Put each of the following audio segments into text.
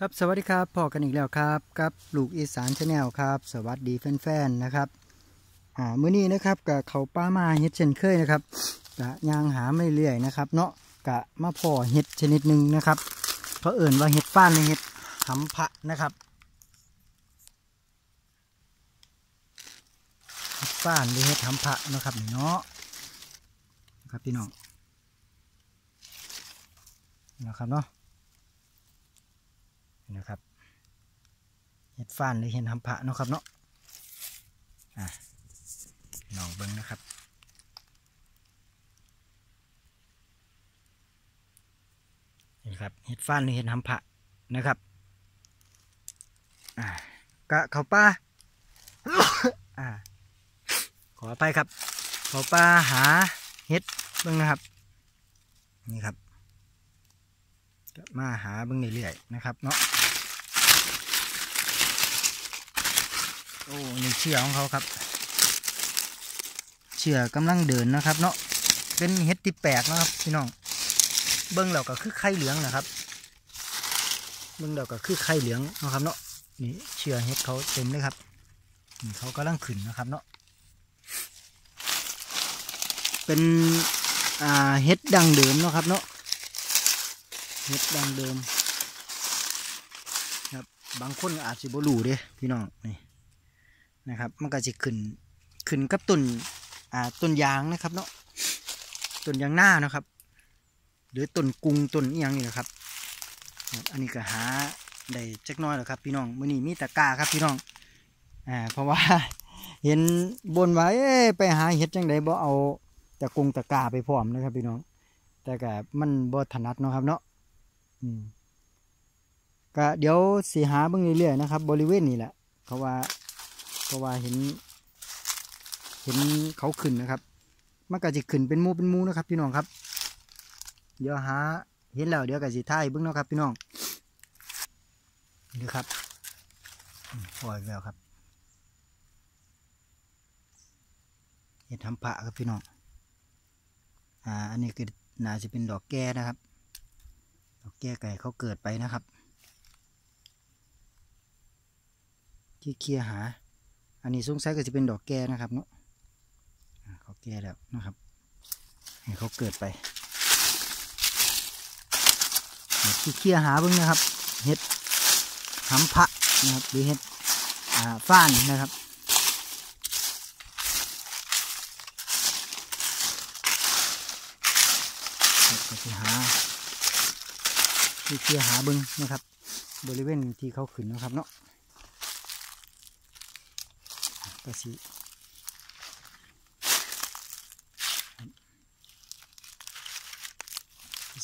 ครับสวัสดีครับพอกันอีกแล้วครับกับลูกอีสานชาแนลครับ สวัสดีแฟนๆนะครับอ่ามื้อนี้นะครับกับเขาป้ามาเฮ็ดเช่นเคยนะครับกะยางหาไม่เรื่อยนะครับ เนาะกะมาพอเฮ็ดชนิดหนึ่งนะครับเพราะเอิ่นว่าเฮ็ดฟ้านในเฮ็ดหำพะนะครับเฮ็ดฟ้านหรือเฮ็ดหำพะนะครับนี่เนาะครับพี่น้องนะครับเนาะ นี่นะครับเห็ด ฟ้านหรือเห็ดหำพะเนาะครับเนาะอะลองเบิ้งนะครับนี่ครับเห็ดฟ้านหรือเห็ดหำพะนะครับอ่ากะเขาป้าอ่าขอไปครับ เขาป้าหาเห็ดเบิ้งนะครับ นี่ครับมาหาเบิ้งเรื่อยๆนะครับเนาะ โอ้นี่เชือกของเขาครับ เชือกกำลังเดินนะครับ เนาะเป็นเห็ดที่แปลกนะครับพี่น้อง เบิ้งเราก็คือไข่เหลืองนะครับ เบิ้งเราก็คือไข่เหลืองนะครับเนาะนี่เชือกเห็ดเขาเต็มเลยครับนี่เขากำลังขึ้นนะครับเนาะเป็นอ่าเห็ดดังเดิมเนาะครับเนาะเห็ดดังเดิมครับบางคนอาจจะบ่รู้เด้พี่น้องนี่ นะครับ มันก็จะขึ้นขึ้นกับต้นอ่าต้นยางนะครับเนาะต้นยางหน้านะครับ หรือต้นกุงต้นอหยังนี่นะครับครับ อันนี้ก็หาได้จักน้อยแล้วครับ พี่น้องมื้อนี้มีตะกร้าครับพี่น้องอ่าเพราะว่าเห็นบนไว้ไปหาเห็ดจังไดบ่เอาตะกงตะกร้าไปพร้อมนะครับ พี่น้อง แต่ก็มันบ่ถนัดเนาะครับเนาะอืมก็เดี๋ยวสิหาเบิ่งเรื่อยๆนะครับ บริเวณนี้แหละเขาว่า เพราะว่าเห็น เห็นเขาขึ้นนะครับ มันก็จะขึ้นเป็นมูเป็นมูนะครับ พี่น้องครับ เดี๋ยวหาเห็นแล้วเดี๋ยวก็สิท่ายเบิ้งเนาะครับ พี่น้องนี่ครับปล่อยแล้วครับเห็ดทำผะครับพี่น้อง อ่า อันนี้คือน่าจะเป็นดอกแก้นะครับ ดอกแก้ไก่เขาเกิดไปนะครับ ที่เคลียหา อันนี้สงสัยก็จะเป็นดอกแก้นะครับเนาะเขาแก้แล้วนะครับให้เขาเกิดไปที่เคลียหาเบิ่งนะครับ เห็ดหำพะนะครับหรือเห็ดอ่าฟ้านนะครับก็จะหาที่เคลียหาเบิ่งนะครับ บริเวณที่เขาขึ้นนะครับเนาะ ก็สิ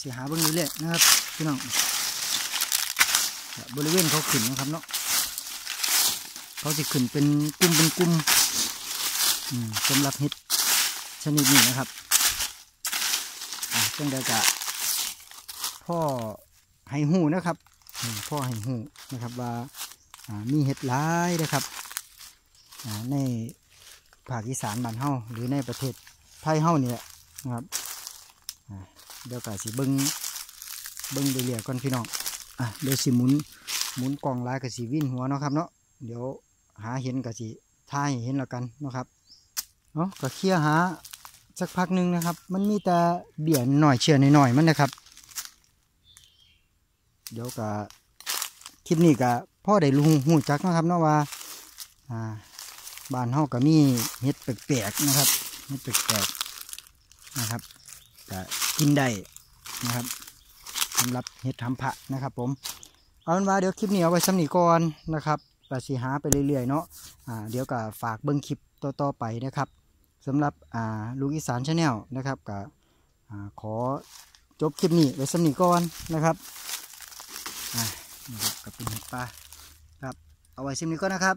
สิหาเบิ่งเรื่อยนะครับพี่น้องบริเวณเขาขึ้นนะครับเนาะเขาจะขึ้นเป็นกลุ่มเป็นกลุ่มอืมสำหรับเห็ดชนิดนี้นะครับอ่าจังใดกะพ่อให้หูนะครับพ่อให้หูนะครับว่ามีเห็ดหลายนะครับ ในภาคอีสานบ้านเฮาหรือในประเทศไทยเฮานี่แหละนะครับเดี๋ยวก็สิเบิ้งเบิ้งเรื่อยๆก่อนพี่น้องอะเดี๋ยวสิหมุนหมุนกล่องลายกับสิวิ่นหัวเนาะครับเนาะเดี๋ยวหาเห็นกับสิท่ายเห็นแล้วกันเนาะครับเนาะก็เคลียหาสักพักหนึ่งนะครับ มันมีแต่เบี่ยนหน่อยเชื่อหน่อยมันนะครับ เดี๋ยวก็คลิปนี้ก็พ่อได้รู้หูจักนะครับเนาะว่าอ่า บานเฮาก็มีเห็ดแปลกๆนะครับเห็ดแปลกๆนะครับก็กินได้นะครับสำหรับเห็ดทำพะนะครับ ผม เอาเป็นว่าเดี๋ยวคลิปนี้เอาไว้สำนีก่อนนะครับก็สิหาไปเรื่อยๆเนาะอ่าเดี๋ยวก็ฝากเบิ้งคลิปต่อๆไปนะครับสำหรับอ่าลูกอีสานชาแนลนะครับก็อ่าขอจบคลิปนี้ไว้สำนีก่อนนะครับอ่านี่ครับก็เป็นเห็ดปลาครับเอาไว้สำนีก่อนนะครับ